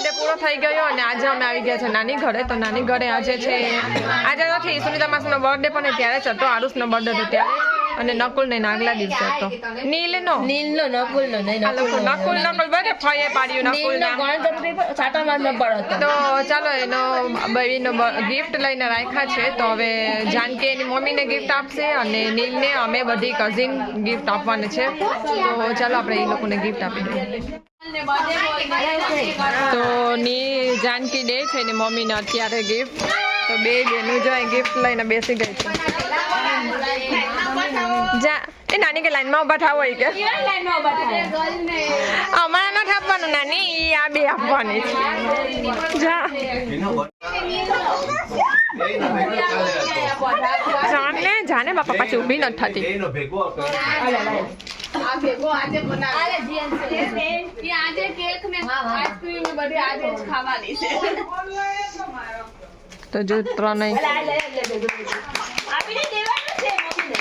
Birthday પૂરો થઈ ગયો અને આજે અમે આવી ગયા છે નાની ઘરે. તો નાની ઘરે આજે છે, આજે નથી, સુનિતા માસનો બર્થડે પણ ત્યારે ચતો આરુષનો બર્થડે હતો ત્યારે અને નકુલ ને નાગલા દિવસે હતો નીલ નો નીલનો? નકુલનો નહીં નો નહીં નકુલ નકુલ બને ફઈએ પાડ્યું નકુલ નીલનો ગણતરી પર છાટામાં નંબર હતો તો ચાલો એનો બેબીનો ગિફ્ટ લઈને રાખ્યા છે. તો હવે જાનકી એની મમ્મીને ગિફ્ટ આપશે અને નીલને અમે બધી કઝિન ગિફ્ટ આપવાની છે. તો ચાલો આપણે એ લોકોને ગિફ્ટ આપી દઈએ. તો ની જાનકી દે છે ને મમ્મીને અત્યારે ગિફ્ટ તો બે બેનું જો ગિફ્ટ લઈને બેસી ગઈ છે. જા એ નાની કે લાઈનમાં ઊભા થાવ હોય કે અમારે ના થાપવાનું નાની એ આ બે આપવાની જા જાને જાને બાપા પાછી ઊભી નથી થતી આજે જ ખાવાની તો જો ત્રણેય આપીને દેવાનું છે મમ્મીને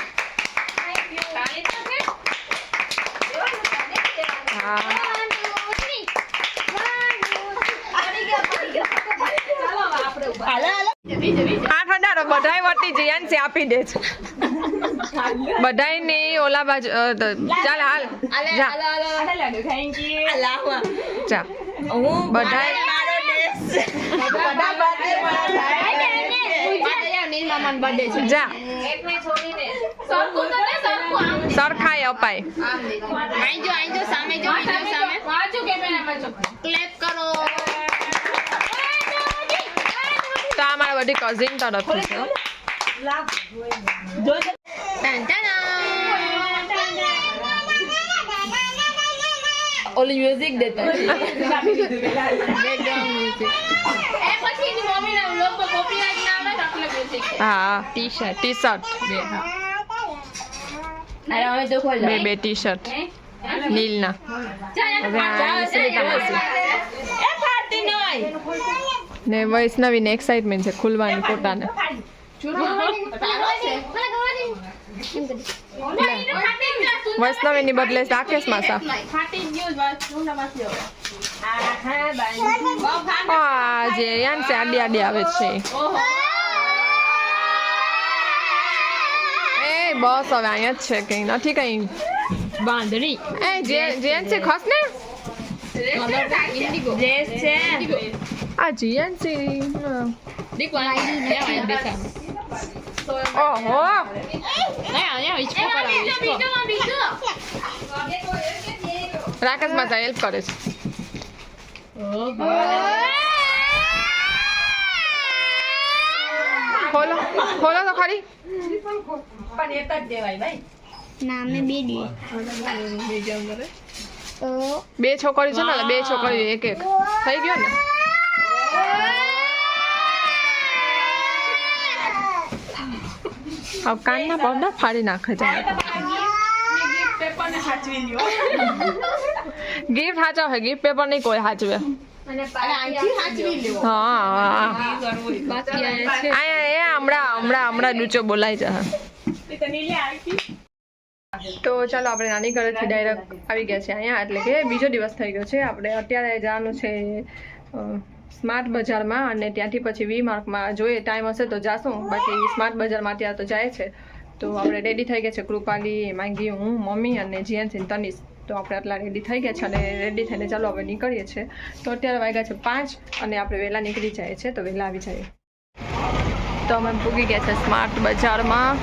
હા હાલો હાલો આઠ હજાર બધાય વટી જીયાન છે આપી દે છે. બધાયની ઓલા બાજુ ચાલ હાલ. જા. જા. હું બધાય મારો દેશ બધા birthday મારા થાય. જા. સરખું તો ને સરખું આમ. સરખાય અપાય. આઈ જો આઈ જો સામે જો. સામે. વાંચો કેમેરામાં જો. ક્લેપ કરો. તો આ મારા બધી કઝિન તરફથી છે ટન ટન ઓલી મ્યુઝિક દેતા એ પછી ના નહીં ને વૈષ્ણવીને એક્સાઇટમેન્ટ છે ખુલવાની પોતાને. વૈષ્ણવીની બદલે રાકેશ માસા. જે યાન છે આડી આડી આવે છે. એ બસ હવે અહીંયા જ છે કઈ નથી કઈ. બાંધણી એ જે જેન છે ખસ ને? ડ્રેસ છે. આ જીએન છે દીકવા ઓહો રાકેશ માસા હેલ્પ કરે છે ખોલો ખોલો તો ખરી પણ એક જ દેવાય ભાઈ નામે બે દી તો બે છોકરી છે ને બે છોકરીઓ એક એક થઈ ગયો ને હવે કાનના પડદા ફાડી નાખે છે. ગિફ્ટ હાચવ હે ગિફ્ટ પેપર નહીં કોઈ હાચવે હા હા અહીંયા એ હમણાં હમણાં હમણાં ડૂચો બોલાય છે. તો ચાલો આપણે નાની ઘરેથી ડાયરેક્ટ આવી ગયા છે અહીંયા એટલે કે બીજો દિવસ થઈ ગયો છે. આપણે અત્યારે જવાનું છે સ્માર્ટ બજારમાં અને ત્યાંથી પછી વી માર્કમાં જોઈએ ટાઈમ હશે તો જાશું. બાકી સ્માર્ટ બજારમાં અત્યારે તો જાય છે. તો આપણે રેડી થઈ ગયા છે. કૃપાલી, માંગી, હું, મમ્મી અને જીએનસી તનિષ તો આપણે આટલા રેડી થઈ ગયા છે અને રેડી થઈને ચાલો હવે નીકળીએ છીએ. તો અત્યારે વાગ્યા છે પાંચ અને આપણે વહેલા નીકળી જાય છે. તો વહેલા આવી જઈએ તો અમે પૂગી ગયા છે સ્માર્ટ બજારમાં.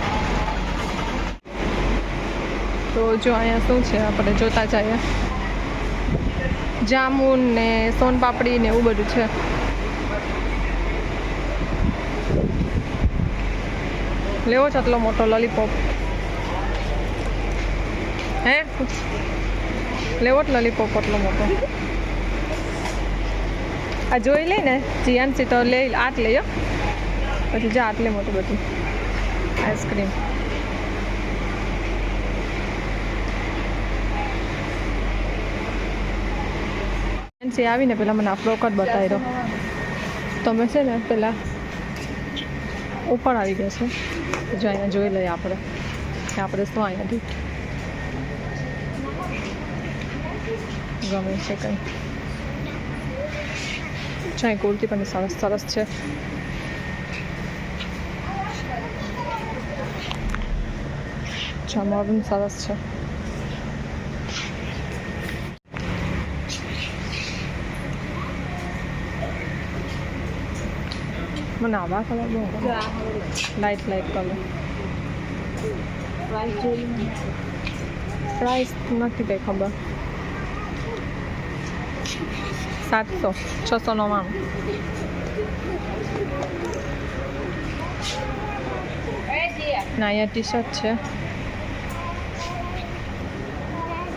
તો જો અહીંયા શું છે? આપણે જોતા જઈએ. જામુન ને સોનપાપડી ને એવું બધું છે. લેવો છે આટલો મોટો લોલીપોપ હે? લેવો જ લોલીપોપ આટલો મોટો. આ જોઈ લઈ ને જીયાનસી તો લઈ, આટ લઈ પછી જા, આટલે મોટું બધું. આઈસ્ક્રીમ એનસી આવીને પેલા મને આ ફ્રોક બતાવ્યો. તમે છે ને પેલા ઉપર આવી ગયા છે. જો અહીંયા જોઈ લઈએ આપણે. કે આપણે શું અહીંયાથી ગમે છે કંઈ. ચાય કુર્તી પણ સરસ સરસ છે. જમવા પણ સરસ છે. મને આવા કલર બહુ ગમે. લાઈટ લાઈટ કલર પ્રાઇસ નથી કંઈ ખબર સાતસો છસો નવ્વાણું ના અહીંયા ટી શર્ટ છે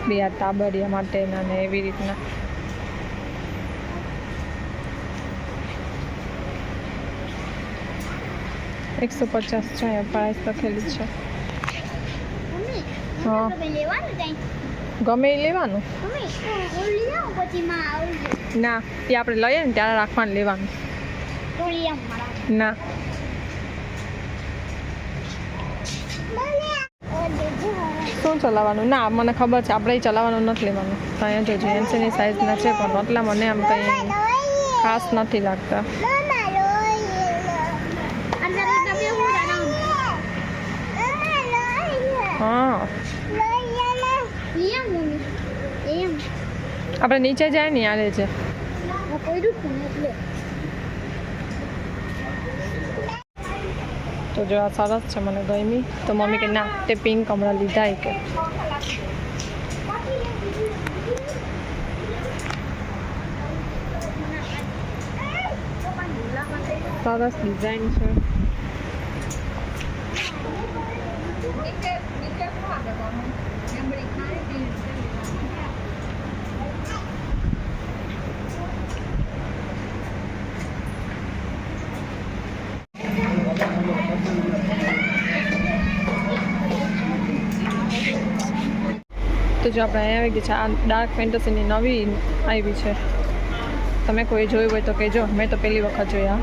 બે આ તાબરિયા માટેના ને એવી રીતના એકસો પચાસ છે પ્રાઇસ લખેલી છે. હા. ગમે એ લેવાનું? ના તે આપણે લઈએ ને ત્યારે રાખવાનું લેવાનું. ના. શું ચલાવવાનું? ના મને ખબર છે આપણે ચલાવવાનું નથી લેવાનું. અહીંયા જો જેન્ટ્સની સાઇઝના છે પણ એટલા મને આમ કંઈ ખાસ નથી લાગતા. હા. આપણે નીચે જાય ને યારે છે. તો જો આ સરસ છે મને ગમી. તો મમ્મી કે, ના, તે પિંક કમળા લીધા કે. સરસ ડિઝાઇન છે. તો જો આપણે અહીંયા આવી ગઈ છે, આ ડાર્ક ફેન્ટસીની નવી આવી છે. તમે કોઈ જોયું હોય તો કહેજો, મેં તો પહેલી વખત જોયા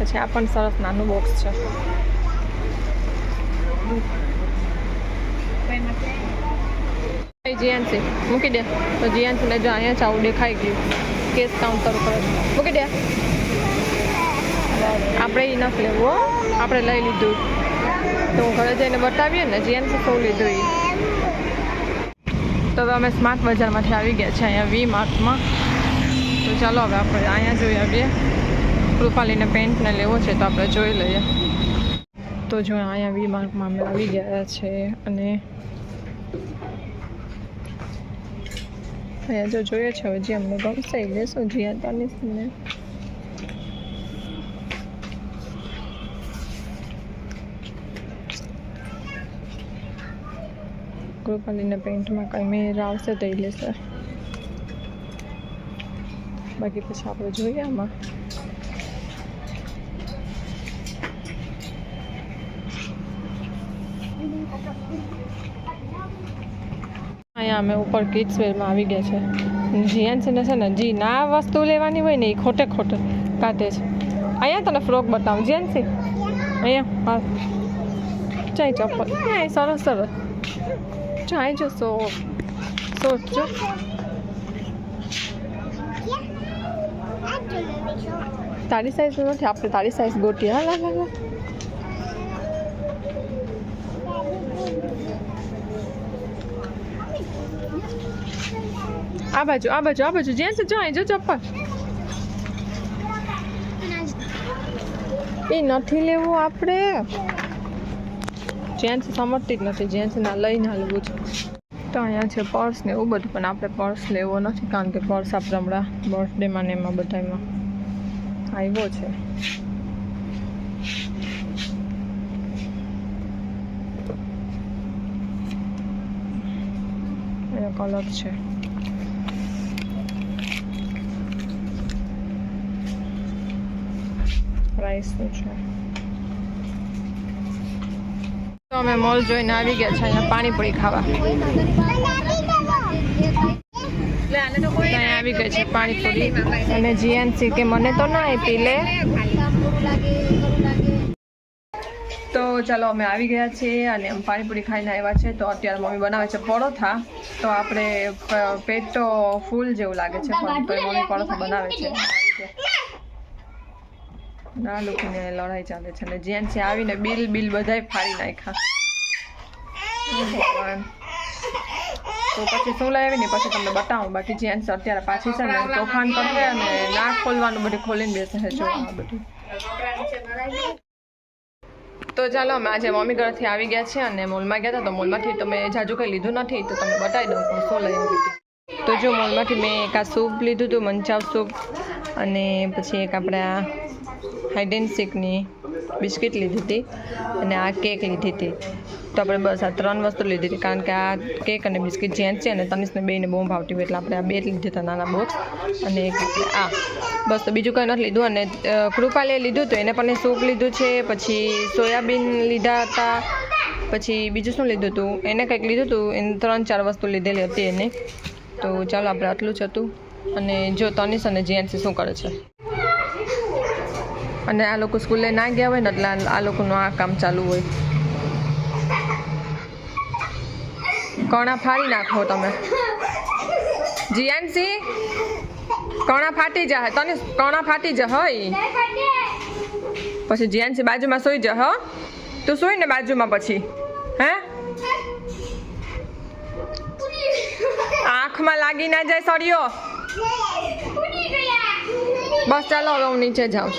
પછી આ પણ સરસ નાનું બોક્સ છે. જીએનસી. મૂકી દે. તો જીએનસીને જો અહીંયા જ આવું દેખાઈ ગયું. કેસ કાઉન્ટર ઉપર મૂકી દે. આપણે એ નથી લેવું, હો. આપણે લઈ લીધું. તો હું ઘરે જઈને બતાવીએ ને, જીએનસી સૌ લીધું એ તો હવે અમે સ્માર્ટ બજારમાંથી આવી ગયા છીએ, અહીંયા વી માર્ટમાં તો ચાલો હવે આપણે અહીંયા જોઈ આવીએ કૃપાલીને પેન્ટને લેવો છે તો આપણે જોઈ લઈએ. તો જો અહીંયા વી માર્કમાં અમે આવી ગયા છે અને અહીંયા જો જોઈએ છે, હજી અમને ગમશે એ લેશું જીયા તનિષને કૃપાલીને પેન્ટમાં કંઈ મેર આવશે તો એ લેશે. બાકી પછી આપણે જોઈએ આમાં. અહીંયા અમે ઉપર કિડ્સ વેરમાં આવી ગયા છે. જીયાન્સીને છે ને, જી, ના વસ્તુ લેવાની હોય ને એ ખોટે ખોટે કાઢે છે. અહીંયા તને ફ્રોક બતાવું સી અહીંયા ચાઈ ચપ્પલ હા સરસ સરસ. ચાય જો, સો સો જો. તારી સાઈઝ નથી, આપણે તારી સાઈઝ ગોટી હા લા લા આ બાજુ આ બાજુ આ બાજુ છે જો અહીં જો ચપ્પલ એ નથી લેવું આપણે. જેન્ટ્સ સમજતી જ નથી. જેન્ટ્સ ના લઈને હાલવું છે. તો અહીંયા છે, પર્સ ને એવું બધું, પણ આપણે પર્સ લેવો નથી, કારણ કે પર્સ આપણે હમણાં બર્થડેમાં ને એમાં બધામાં આવ્યો છે. કલર છે. શું છે તો અમે મોલ જોઈને આવી ગયા છે અહીંયા પાણીપુરી ખાવા. અહીંયા આવી ગઈ છે પાણીપુરી. અને જીએનસી કે મને તો ના આપી લે. તો ચાલો અમે આવી ગયા છીએ અને અમે પાણીપુરી ખાઈને આવ્યા છે. તો અત્યારે મમ્મી બનાવે છે પરોઠા. તો આપણે પેટ તો ફૂલ જેવું લાગે છે પણ મમ્મી પરોઠા બનાવે છે. ના લોકોને લડાઈ ચાલે છે અને જ્યાં છે આવીને બિલ બિલ બધાય ફાડી નાખ્યા. ભગવાન. તો પછી શું આવીને પછી તમને બતાવું. બાકી જેન્ટ્સ અત્યારે પાછી છે ને તોફાન કરશે અને નાક ખોલવાનું બધું ખોલીને બેસે છે જો આ બધું. તો ચાલો, અમે આજે મમ્મી ઘરથી આવી ગયા છે અને મોલમાં ગયા હતા તો મોલમાંથી તો મેં જાજુ કંઈ લીધું નથી તો તમને બતાવી દઉં પણ શું લઈ આવી હતી. તો જો મોલમાંથી મેં એક આ સૂપ લીધું હતું, મંચાવ સૂપ અને પછી એક આપણે હાઇડ એન્ડ સીકની બિસ્કિટ લીધી હતી અને આ કેક લીધી હતી. તો આપણે બસ આ ત્રણ વસ્તુ લીધી હતી. કારણ કે આ કેક અને બિસ્કિટ જેન્ટ છે અને તનિષને બેને બહુ ભાવતી હોય એટલે આપણે આ બે લીધી હતા નાના બોક્સ અને એક આ. બસ તો બીજું કંઈ નથી લીધું અને કૃપાલે લીધું હતું. એને પણ સૂપ લીધું છે, પછી સોયાબીન લીધા હતા, પછી બીજું શું લીધું હતું? એને કંઈક લીધું હતું. એને ત્રણ ચાર વસ્તુ લીધેલી હતી એને. તો ચાલો, આપણે આટલું જ હતું. અને જો તનિષ અને જેન્ટ્સ શું કરે છે? અને આ લોકો સ્કૂલે ના ગયા હોય ને એટલે આ- લોકોનું આ કામ ચાલુ હોય. કણા ફાડી નાખો તમે. જીયાનસી કણા ફાટી જાય તને કણા ફાટી જાય હોય પછી જીયાનસી બાજુમાં સુઈ જા હો. તું સૂઈ ને બાજુમાં પછી. હે? આંખમાં લાગી ના જાય સળિયો. બસ ચાલો હવે હું નીચે જાઉં.